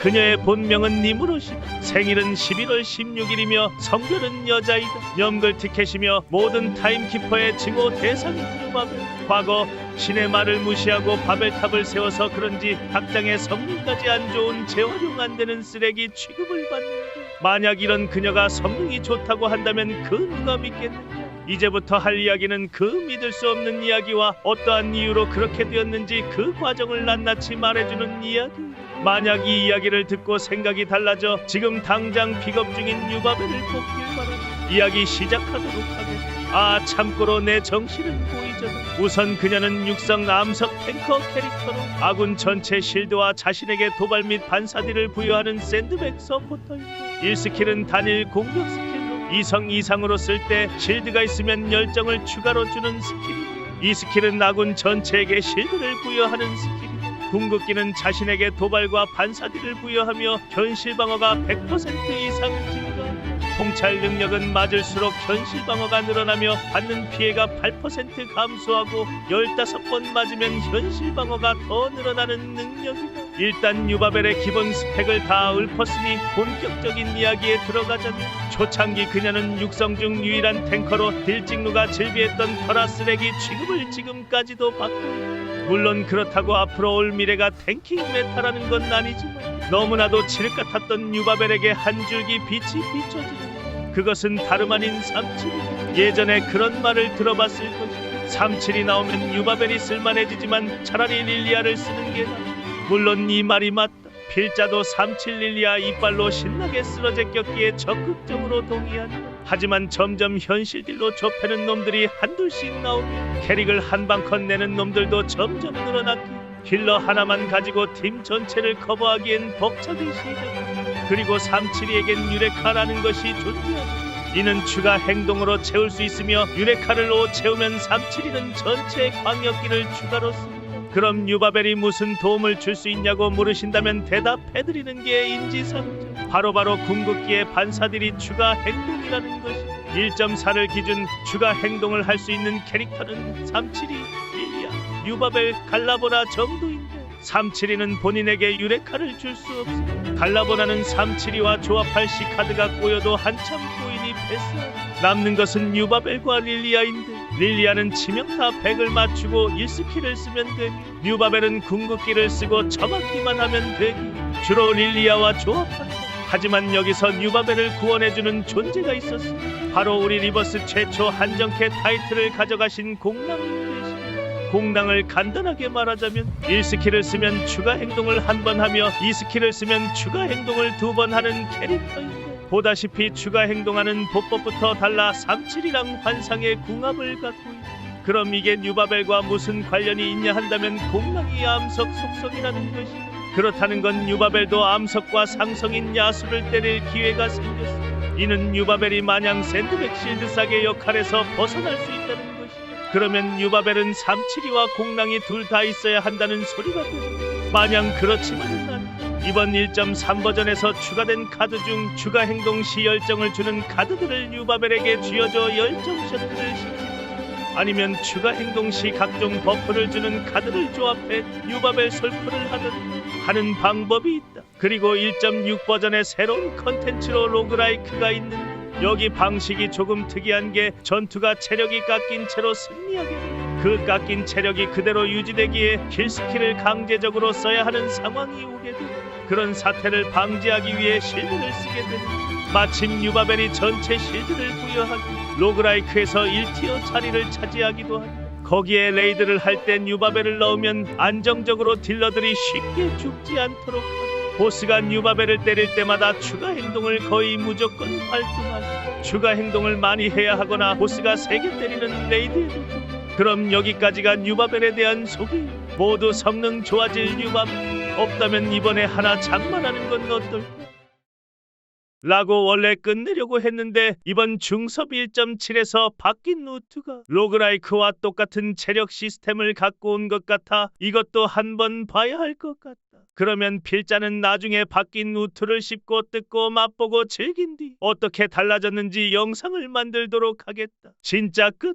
그녀의 본명은 니무롯이다. 생일은 11월 16일이며 성별은 여자이다. 염글 티켓이며 모든 타임키퍼의 증오 대상인 유바벨. 과거 신의 말을 무시하고 바벨탑을 세워서 그런지 닭장의 성능까지 안 좋은 재활용 안 되는 쓰레기 취급을 받는다. 만약 이런 그녀가 성능이 좋다고 한다면 그 누가 믿겠느냐? 이제부터 할 이야기는 그 믿을 수 없는 이야기와 어떠한 이유로 그렇게 되었는지 그 과정을 낱낱이 말해주는 이야기. 만약 이 이야기를 듣고 생각이 달라져 지금 당장 픽업 중인 유바벨을 뽑길 바랍니다. 이야기 시작하도록 하겠습니다. 아 참고로 내 정신은 보이잖아. 우선 그녀는 육성 암석 탱커 캐릭터로 아군 전체 실드와 자신에게 도발 및 반사딜을 부여하는 샌드백 서포터이고 1스킬은 단일 공격 스킬 로 이성 이상으로 쓸 때 실드가 있으면 열정을 추가로 주는 스킬이고 이 스킬은 아군 전체에게 실드를 부여하는 스킬이고 궁극기는 자신에게 도발과 반사딜을 부여하며 현실 방어가 100% 이상 증가 통찰 능력은 맞을수록 현실 방어가 늘어나며 받는 피해가 8% 감소하고 15번 맞으면 현실 방어가 더 늘어나는 능력이다. 일단 유바벨의 기본 스펙을 다 읊었으니 본격적인 이야기에 들어가자면 초창기 그녀는 육성 중 유일한 탱커로 딜직루가 즐비했던 터라 쓰레기 취급을 지금까지도 받고 있다. 물론 그렇다고 앞으로 올 미래가 탱킹 메타라는 건 아니지만 너무나도 칠흑 같았던 유바벨에게 한 줄기 빛이 비춰지는 그것은 다름 아닌 삼칠이 예전에 그런 말을 들어봤을 것이다 삼칠이 나오면 유바벨이 쓸만해지지만 차라리 릴리아를 쓰는 게 나아. 물론 이 말이 맞다. 필자도 삼칠 릴리아 이빨로 신나게 쓰러져 꼈기에 적극적으로 동의한다. 하지만 점점 현실딜로 좁혀는 놈들이 한둘씩 나오며 캐릭을 한방컷 내는 놈들도 점점 늘어났기 힐러 하나만 가지고 팀 전체를 커버하기엔 벅차기 시작. 그리고 삼칠이에겐 유레카라는 것이 존재한다 이는 추가 행동으로 채울 수 있으며 유레카를 오 채우면 삼칠이는 전체 광역기를 추가로 씁니다 그럼 유바벨이 무슨 도움을 줄 수 있냐고 물으신다면 대답해드리는 게 인지상정. 바로바로 궁극기의 반사들이 추가 행동이라는 것이. 1.4를 기준 추가 행동을 할 수 있는 캐릭터는 삼칠이, 릴리아, 유바벨, 갈라보나 정도인데 삼칠이는 본인에게 유레카를 줄 수 없어. 갈라보나는 삼칠이와 조합할 시 카드가 꼬여도 한참 꼬이니 패스 남는 것은 유바벨과 릴리아인데 릴리아는 치명타 100을 맞추고 1스킬을 쓰면 되고 유바벨은 궁극기를 쓰고 처맞기만 하면 되기 주로 릴리아와 조합한다. 하지만 여기서 뉴바벨을 구원해주는 존재가 있었어. 바로 우리 리버스 최초 한정캐 타이틀을 가져가신 공랑님이시 공랑을 간단하게 말하자면 1스킬을 쓰면 추가 행동을 한 번 하며 2스킬을 쓰면 추가 행동을 두 번 하는 캐릭터입니다 보다시피 추가 행동하는 보법부터 달라 삼칠이랑 환상의 궁합을 갖고 있다 그럼 이게 뉴바벨과 무슨 관련이 있냐 한다면 공랑이 암석 속성이라는 것이 그렇다는 건 유바벨도 암석과 상성인 야수를 때릴 기회가 생겼어. 이는 유바벨이 마냥 샌드백 실드 싸게 역할에서 벗어날 수 있다는 것이다. 그러면 유바벨은 삼칠이와 공랑이 둘 다 있어야 한다는 되는 마냥 그렇지만은 않다. 이번 1.3 버전에서 추가된 카드 중 추가 행동 시 열정을 주는 카드들을 유바벨에게 쥐어줘 열정 셔틀을 시킨다. 아니면 추가 행동 시 각종 버프를 주는 카드를 조합해 유바벨 솔프를 하든 하는 방법이 있다. 그리고 1.6 버전의 새로운 컨텐츠로 로그라이크가 있는데 여기 방식이 조금 특이한 게 전투가 체력이 깎인 채로 승리하게 돼. 그 깎인 체력이 그대로 유지되기에 킬스킬을 강제적으로 써야 하는 상황이 오게 돼. 그런 사태를 방지하기 위해 실드를 쓰게 돼. 마침 유바벨이 전체 실드를 부여하기 로그라이크에서 1티어 자리를 차지하기도 한다. 거기에 레이드를 할 땐 유바벨을 넣으면 안정적으로 딜러들이 쉽게 죽지 않도록 하고 보스가 유바벨을 때릴 때마다 추가 행동을 거의 무조건 발동하고 추가 행동을 많이 해야 하거나 보스가 세게 때리는 좋고 그럼 여기까지가 유바벨에 대한 소개 모두 성능 좋아질 유바벨 없다면 이번에 하나 장만하는 건 어떨까? 라고 원래 끝내려고 했는데 이번 중섭 1.7에서 바뀐 루트가 로그라이크와 똑같은 체력 시스템을 갖고 온 것 같아 이것도 한번 봐야 할 것 같다. 그러면 필자는 나중에 바뀐 루트를 씹고 뜯고 맛보고 즐긴 뒤 어떻게 달라졌는지 영상을 만들도록 하겠다. 진짜 끝.